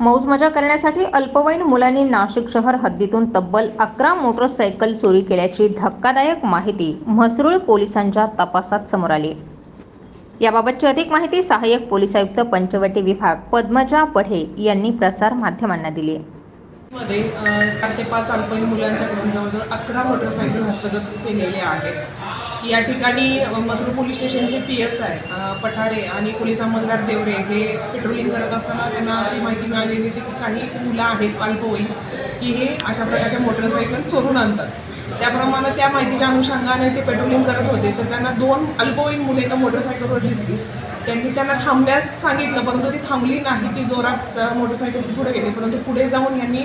मौजमजा करण्यासाठी अल्पवयीन मुलांनी नाशिक शहर हद्दीतून तब्बल अकरा मोटरसायकल चोरी केल्याची धक्कादायक माहिती म्हसरूळ पोलिसांच्या तपासात समोर आली. याबाबतची अधिक माहिती सहाय्यक पोलीस आयुक्त पंचवटी विभाग पद्मजा पढे यांनी प्रसार माध्यमांना दिली. मध्ये चार ते पाच अल्पवयीन मुलांच्याकडून जवळजवळ अकरा मोटरसायकल हस्तगत केलेले आहेत. या ठिकाणी मसरू मसरूळ पोलीस स्टेशनचे पी एस आय पठारे आणि पोलीस अंमलदार देवरे हे पेट्रोलिंग करत असताना त्यांना अशी माहिती मिळालेली होती की काही मुलं आहेत अल्पवयीन की हे अशा प्रकारच्या मोटरसायकल चोरून आणतात. त्याप्रमाणे त्या माहितीच्या अनुषंगाने ते पेट्रोलिंग करत होते. तर त्यांना दोन अल्पवयीन मुले एका मोटरसायकलवर दिसली. त्यांनी त्यांना थांबण्यास सांगितलं परंतु ती थांबली नाही. ती जोरात मोटरसायकल पुढे गेली. परंतु पुढे जाऊन यांनी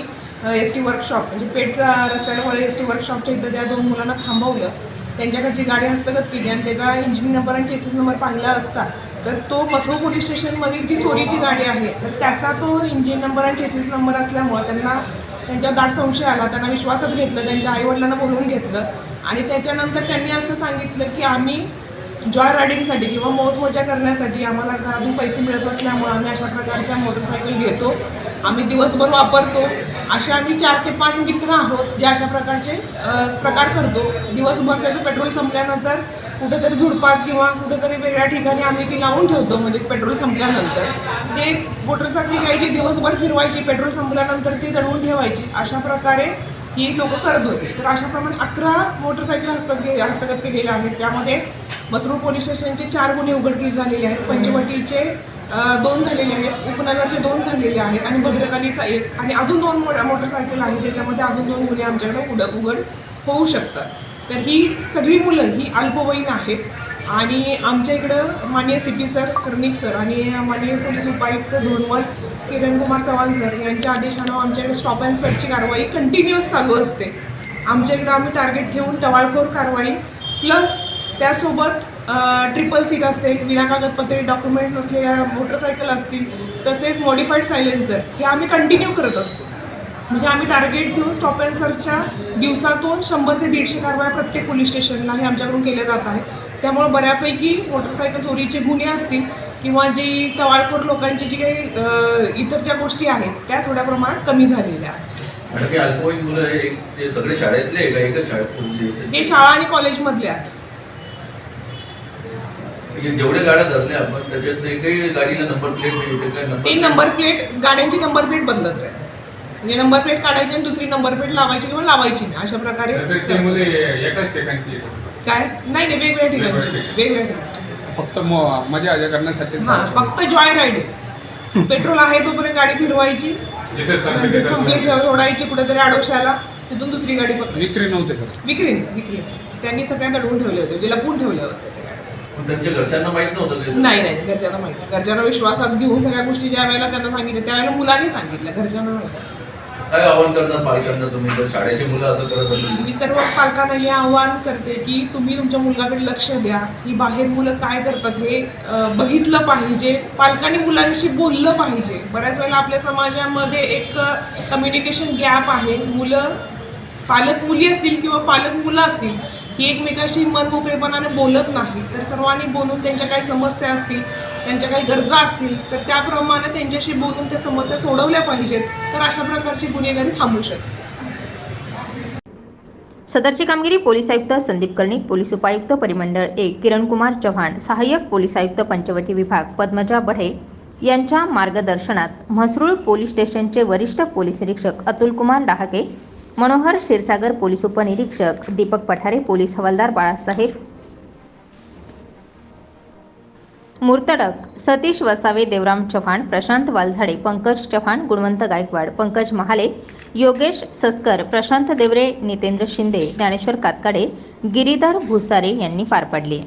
एस टी वर्कशॉप म्हणजे पेट रस्त्याला एस टी वर्कशॉपच्या इथं त्या दोन मुलांना थांबवलं. त्यांच्याकडची गाडी हस्तगत केली आणि त्याचा इंजिन नंबर आणि चेसिस नंबर पाहिला असता तर तो मसरूळ पोलीस स्टेशनमधील जी चोरीची गाडी आहे तर त्याचा तो इंजिन नंबर आणि चेसिस नंबर असल्यामुळं त्यांना त्यांच्या दाट संशय आला. त्यांना विश्वासात घेतलं त्यांच्या आईवडिलांना बोलवून घेतलं. आणि त्याच्यानंतर त्यांनी असं सांगितलं की आम्ही जॉय रायडिंगसाठी किंवा मौज मजा करण्यासाठी आम्हाला घरातून पैसे मिळत नसल्यामुळे आम्ही अशा प्रकारच्या मोटरसायकल घेतो. आम्ही दिवसभर वापरतो. असे आम्ही चार ते पाच मित्र आहोत जे अशा प्रकारचे प्रकार करतो. दिवसभर त्याचं पेट्रोल संपल्यानंतर कुठेतरी झुडपात किंवा कुठेतरी वेगळ्या ठिकाणी आम्ही ती लावून ठेवतो म्हणजे पेट्रोल संपल्यानंतर. ते मोटरसायकल घ्यायची दिवसभर फिरवायची पेट्रोल संपल्यानंतर ती दडवून ठेवायची अशा प्रकारे ही लोक करत होते. तर अशाप्रमाणे अकरा मोटरसायकल हस्तक हस्तगत केलेल्या आहेत. त्यामध्ये मसरूळ पोलीस स्टेशनचे चार गुन्हे उघडकीस झालेले आहेत. पंचवटीचे दोन झालेले आहेत. उपनगरचे दोन झालेले आहेत आणि भद्रकालीचा एक. आणि अजून दोन मो मोटरसायकल आहे ज्याच्यामध्ये अजून दोन गुन्हे आमच्याकडे उड उघड होऊ शकतात. तर ही सगळी मुलं ही अल्पवयीन आहेत. आणि आमच्या इकडं माननीय C P sir Karnik sir आणि माननीय पोलीस उपायुक्त झोनवल किरण कुमार चव्हाण सर यांच्या आदेशानं आमच्याकडे स्टॉप अँड सर्चची कारवाई कंटिन्युअस चालू असते. आमच्या इकडं आम्ही टार्गेट ठेवून टवाळखोर कारवाई प्लस त्यासोबत ट्रिपल सीट असेल विना कागदपत्रे डॉक्युमेंट नसलेल्या मोटरसायकल असतील तसेच मॉडिफाईड सायलेन्सर हे आम्ही कंटिन्यू करत असतो. म्हणजे आम्ही टार्गेट ठेवून स्टॉप अँड सर्चच्या दिवसातून शंभर ते दीडशे कारवाया प्रत्येक पोलीस स्टेशनला हे आमच्याकडून केल्या जात आहे. त्यामुळे बऱ्यापैकी मोटरसायकल चोरीचे गुन्हे असतील किंवा जी टवाळखोर लोकांची जी काही इतर ज्या गोष्टी आहेत त्या थोड्या प्रमाणात कमी झालेल्या आहेत. हे शाळा आणि कॉलेजमधले आहेत. म्हणजे जेवढे गाड्या धरल्या आपण त्याच्यात एकही गाडीला नंबर प्लेट नाही होते काय ती नंबर प्लेट गाड्यांची नंबर प्लेट बदलत राहते म्हणजे नंबर प्लेट काढायची आणि दुसरी नंबर प्लेट लावायची किंवा लावायची नाही अशा प्रकारे सध्याची मुले एकाच ठिकाणची काय? नाही नाही वेगवेगळ्या ठिकाणची. वेगवेगळ्या. ठिकाणची. फक्त म- मजा आजा करण्यासाठी हा फक्त जॉय राईडिंग पेट्रोल आहे तोपर्यंत गाडी फिरवायची. जिथे नंतर. ठेव सोडायची कुठेतरी आडोशाला. तिथून दुसरी गाडी विक्री नव्हते करत विक्री विक्री त्यांनी सगळ्या दडवून ठेवले होते म्हणजे लपवून ठेवले होते त्या गाड्या. त्यांच्या घरच्यांना माहीत नव्हतं काही नाही नाही घरच्यांना माहिती घरच्यांना विश्वासात घेऊन सगळ्या गोष्टी ज्या वेळेला त्यांना सांगितल्या त्यावेळेला मुलांनी सांगितलं घरच्यांना माहिती काय आव्हान करणार पालकांना तुम्ही? जर शाळेची मुलं असं करत असेल मी सर्व पालकांना हे आव्हान करते की तुम्ही तुमच्या मुलगाकडे लक्ष द्या ही बाहेर मुलं काय करतात हे अं, बघितलं पाहिजे पालकांनी मुलांशी बोललं पाहिजे. बऱ्याच वेळेला आपल्या समाजामध्ये एक कम्युनिकेशन गॅप आहे. मुलं पालक मुली असतील किंवा पालक मुलं असतील ही एकमेकाशी मन मोकळेपणाने बोलत नाही. तर सर्वांनी बोलून त्यांच्या काही समस्या असतील त्यांच्या काही गरजा असतील तर त्याप्रमाणे त्यांच्याशी बोलून त्या समस्या सोडवल्या पाहिजेत. तर अशा प्रकारची गुन्हेगारी थांबू शकते. सदरची कामगिरी पोलीस आयुक्त संदीप कर्णिक पोलीस उपायुक्त परिमंडळ एक किरण कुमार चव्हाण सहाय्यक पोलीस आयुक्त पंचवटी विभाग पद्मजा बढे यांच्या मार्गदर्शनात म्हसरूळ पोलीस स्टेशनचे वरिष्ठ पोलीस निरीक्षक अतुल कुमार डहाके मनोहर क्षीरसागर पोलीस उपनिरीक्षक दीपक पठारे पोलीस हवालदार बाळासाहेब मूर्तडक सतीश वसावे देवराम चव्हाण प्रशांत वालझाडे पंकज चव्हाण गुणवंत गायकवाड पंकज महाले योगेश सस्कर प्रशांत देवरे नितेंद्र शिंदे ज्ञानेश्वर कातकाडे गिरीधर भुसारे यांनी पार पाडली.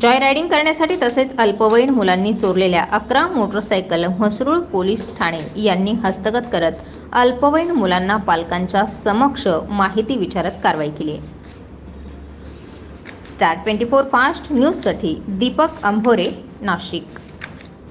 जॉय रायडिंग करण्यासाठी तसेच अल्पवयीन मुलांनी चोरलेल्या अकरा मोटरसायकल म्हसरूळ पोलीस ठाणे यांनी हस्तगत करत अल्पवयीन मुलांना पालकांच्या समक्ष माहिती विचारत कारवाई केली स्टार ट्वेंटी फोर फास्ट न्यूजसाठी दीपक अंभोरे नाशिक.